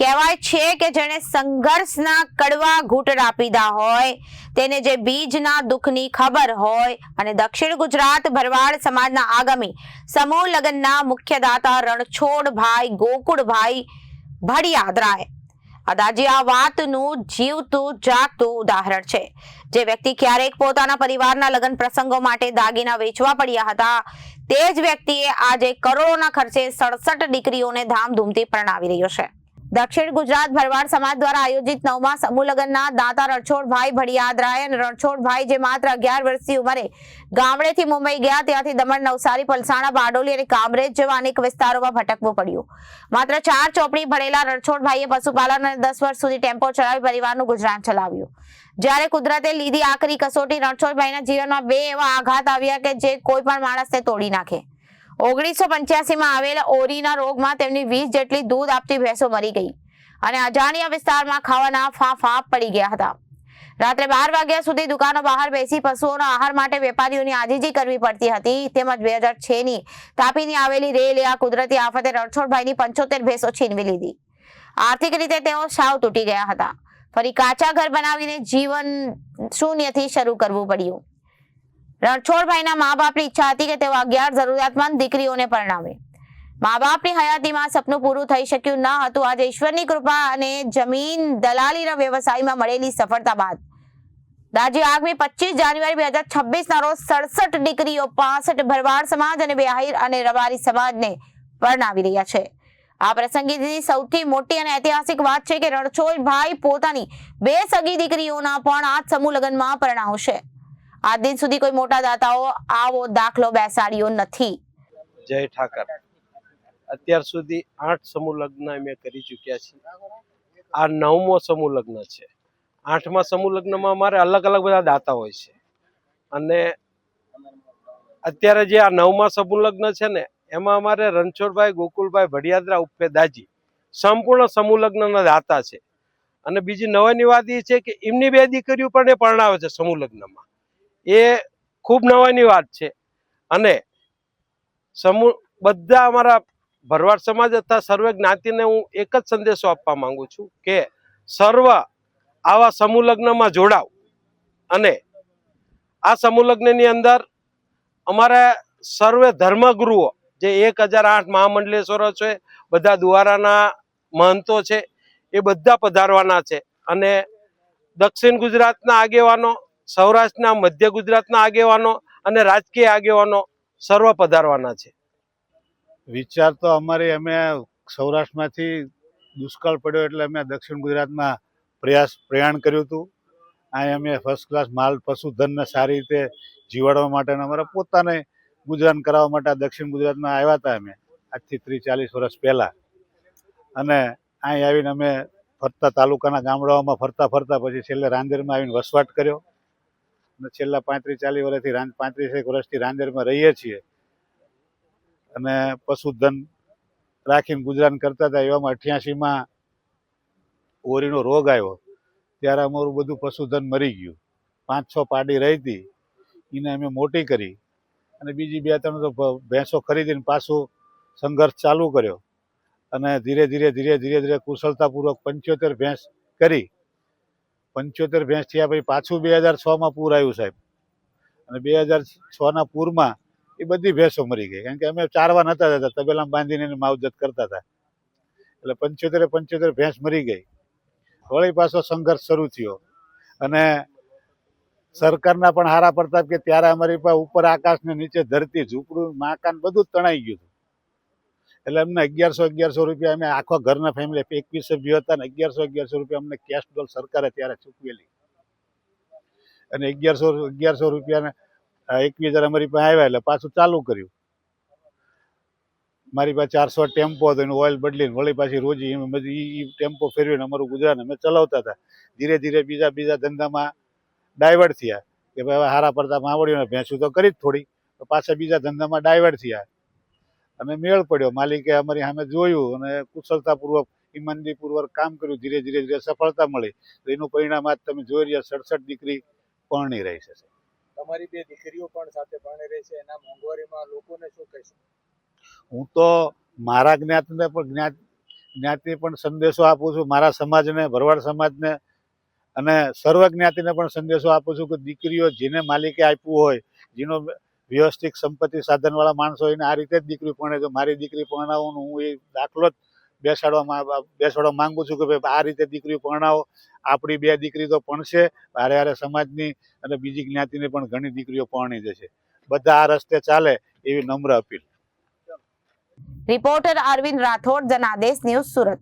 કહેવાય છે કે જેણે સંઘર્ષના કડવા ઘૂંટડા પીધા હોય, તેને જે બીજના દુઃખની ખબર હોય અને દક્ષિણ ગુજરાત ભરવાડ સમાજના આગામી સમૂહ લગ્નના મુખ્ય દાતા રણછોડભાઈ ગોકુળભાઈ ભડિયાદરાય અદાજી, આ વાતનું જીવતું જાગતું ઉદાહરણ છે. જે વ્યક્તિ ક્યારેક પોતાના પરિવારના લગ્ન પ્રસંગો માટે દાગીના વેચવા પડ્યા હતા, તે જ વ્યક્તિએ આજે કરોડોના ખર્ચે સડસઠ દીકરીઓને ધામધૂમથી પરણાવી રહ્યો છે. દક્ષિણ ગુજરાત ભરવાડ સમાજ દ્વારા આયોજિત નવમા સમૂહ લગ્નના દાતા રણછોડભાઈ ભડિયાદરાય અને રણછોડભાઈ જે માત્ર અગિયાર વર્ષની ઉંમરે ગામડેથી મુંબઈ ગયા, ત્યાંથી દમણ, નવસારી, પલસાણા, બારડોલી અને કામરેજ જેવા અનેક વિસ્તારોમાં ભટકવું પડ્યું. માત્ર ચાર ચોપડી ભરેલા રણછોડભાઈએ પશુપાલન અને દસ વર્ષ સુધી ટેમ્પો ચલાવી પરિવારનું ગુજરાન ચલાવ્યું. જ્યારે કુદરતે લીધી આખરી કસોટી, રણછોડભાઈના જીવનમાં બે એવા આઘાત આવ્યા કે જે કોઈ પણ માણસને તોડી નાખે. ઓગણીસો પંચ્યાસીમાં આવેલા ઓરીના રોગમાં તેમની વીસ જેટલી દૂધ આપતી ભેંસો મરી ગઈ અને અજાણ્યા વિસ્તારમાં ખાવાના ફાંફા પડી ગયા હતા. રાત્રે બાર વાગ્યા સુધી દુકાનો બહાર બેસી પશુઓના આહાર માટે વેપારીઓની આજીજી કરવી પડતી હતી. તેમજ બે હજાર છ ની તાપીની આવેલી રેલ આ કુદરતી આફતે રણછોડભાઈની પંચોતેર ભેંસો છીનવી લીધી. આર્થિક રીતે તેઓ સાવ તૂટી ગયા હતા. ફરી કાચા ઘર બનાવીને જીવન શૂન્યથી શરૂ કરવું પડ્યું. રણછોડભાઈના મા બાપની ઈચ્છા હતી કે તેઓ અગિયાર જરૂરિયાતમંદ દીકરીઓને પરણાવે. મા બાપની હયાતીમાં સપનું પૂરું થઈ શક્યું ન હતું. આજે ઈશ્વરની કૃપા અને જમીન દલાલીના વ્યવસાયમાં મળેલી સફળતા બાદ. દાજી આગામી પચીસ જાન્યુઆરી બે હજાર છવ્વીસ ના રોજ સડસઠ દીકરીઓ પાસઠ ભરવાડ સમાજ અને બે અને રબારી સમાજને પરણાવી રહ્યા છે. આ પ્રસંગેની સૌથી મોટી અને ઐતિહાસિક વાત છે કે રણછોડભાઈ પોતાની બે સગી દીકરીઓના પણ આ સમૂહ લગ્નમાં પરણાવશે. આજ દિન સુધી કોઈ મોટા દાતાઓ આવો દાખલો બેસાડ્યો નથી. જય ઠાકર. અત્યાર સુધી આઠ સમૂહ લગ્ન અમે કરી ચૂક્યા છીએ. આ નવમો સમૂહ લગ્ન છે. આઠમા સમૂહ લગ્નમાં અમારે અલગ અલગ બધા દાતા હોય છે. અને અત્યારે જે આ નવમા સમૂહ લગ્ન છે ને, એમાં અમારે રણછોડભાઈ, ગોકુલભાઈ ભડિયાદરા ઉપે દાજી સંપૂર્ણ સમૂહ લગ્નના દાતા છે. અને બીજી નવાની વાત એ છે કે એમની બે દીકરીઓ પણ એ પરણાવે છે સમૂહ લગ્નમાં. એ ખૂબ નવાની વાત છે. અને સમૂહ બધા અમારા ભરવાડ સમાજ તથા સર્વે જ્ઞાતિને હું એક જ સંદેશો આપવા માંગુ છું કે સર્વ આવા સમૂહ લગ્નમાં જોડાવ. અને આ સમૂહ લગ્નની અંદર અમારા સર્વે ધર્મગુરુઓ, જે એક હજાર આઠ મહામંડલેશ્વરો છે, બધા દ્વારાના મહંતો છે, એ બધા પધારવાના છે. અને દક્ષિણ ગુજરાતના આગેવાનો સૌરાષ્ટ્રના મધ્ય ગુજરાતના આગેવાનો અને રાજકીય આગેવાનો સર્વ પધારવાના છે. વિચાર તો અમારે, અમે સૌરાષ્ટ્રમાંથી દુષ્કાળ પડ્યો એટલે અમે દક્ષિણ ગુજરાતમાં પ્રયાસ, પ્રયાણ કર્યું હતું. અહીં અમે ફર્સ્ટ ક્લાસ માલ, પશુધનને સારી રીતે જીવાડવા માટે અને અમારા પોતાને ગુજરાન કરાવવા માટે દક્ષિણ ગુજરાતમાં આવ્યા હતા અમે, આજથી ત્રીસ ચાલીસ વર્ષ પહેલાં. અને અહીં આવીને અમે ફરતા તાલુકાના ગામડાઓમાં ફરતા ફરતા પછી છેલ્લે રાંદેરમાં આવીને વસવાટ કર્યો. અને છેલ્લા પાંત્રીસ, ચાલીસ વર્ષથી રાંદ, પાંત્રીસેક વર્ષથી રાંદેરમાં રહીએ છીએ. અને પશુધન રાખીને ગુજરાન કરતા હતા, એવામાં અઠ્યાસીમાં ઓરીનો રોગ આવ્યો. ત્યારે અમારું બધું પશુધન મરી ગયું. પાંચ, છ પાડી રહી હતી. એને અમે મોટી કરી. અને બીજી બે, ત્રણ તો ભેંસો ખરીદીને પાછું સંઘર્ષ ચાલુ કર્યો. અને ધીરે ધીરે ધીરે ધીરે ધીરે કુશળતાપૂર્વક પંચોતેર ભેંસ કરી. પંચોતેર ભેંસ થયા પછી પાછું બે હજાર છમાં પૂર આવ્યું સાહેબ. અને બે હજાર છના પૂરમાં એ બધી ભેંસો મરી ગઈ. કારણ કે અમે ચારવા નતા જતા, તબેલામાં બાંધીને એની માવજત કરતા હતા. એટલે પંચોતેરે પંચોતેર ભેંસ મરી ગઈ. વળી પાછો સંઘર્ષ શરૂ થયો. અને સરકારના પણ હારા પડતા કે ત્યારે અમારી પાસે ઉપર આકાશ ને નીચે ધરતી ઝૂંપડું, મકાન બધું તણાઈ ગયું હતું. એટલે અમને અગિયારસો અગિયારસો રૂપિયા અમે આખો ઘરના ફેમિલી એકવીસ સભ્યો હતા ને અગિયારસો અગિયારસો રૂપિયા અમને કેશ ડોલ સરકારે ત્યારે ચૂકવેલી. અને અગિયારસો અગિયારસો રૂપિયાને એકવીસ હજાર અમારી પાસે આવ્યા એટલે પાછું ચાલુ કર્યું. મારી પાસે ચારસો ટેમ્પો હતો, એનું ઓઇલ બદલીને વળી પાછી રોજી એમ બધી એ ટેમ્પો ફેરવીને અમારું ગુજરાત અમે ચલાવતા હતા. ધીરે ધીરે બીજા બીજા ધંધામાં ડાયવર્ટ થયા. કે ભાઈ હવે હારા પડતા માવડીઓને ભેંસું તો કરી જ થોડી પાછા બીજા ધંધામાં ડાયવર્ટ થયા. અને મેળ પડ્યો. માલિકે અમારી સામે જોયું અને કુશળતાપૂર્વક ઈમાનદીપૂર્વક કામ કર્યું. ધીરે ધીરે ધીરે સફળતા મળી. તો એનું પરિણામ આજ તમે જોઈ રહ્યા સડસઠ દીકરી પરણી રહી છે તમારી બે દીકરીઓ પણ સાથે ભણી રહી છે. એના મોંઘવારીમાં લોકોને શું કહેશો? હું તો મારા જ્ઞાતને પણ જ્ઞાત જ્ઞાતિ પણ સંદેશો આપું છું. મારા સમાજને ભરવાડ સમાજને અને સર્વ જ્ઞાતિને પણ સંદેશો આપું છું કે દીકરીઓ જેને માલિકે આપ્યું હોય જેનો વ્યવસ્થિત સંપત્તિ સાધનવાળા માણસો એને આ રીતે જ દીકરી પરણે જો મારી દીકરી પરણાવવાનું હું એ દાખલો જ બેસાડવા બેસાડવા માંગુ છું કે ભાઈ આ રીતે દીકરી પરણાવો. આપણી બે દીકરી તો ભણશે હારે હારે સમાજની અને બીજી જ્ઞાતિની પણ ઘણી દીકરીઓ પરણી જશે. બધા આ રસ્તે ચાલે એવી નમ્ર appeal. Reporter Arvind Rathod, Janadesh news Surat.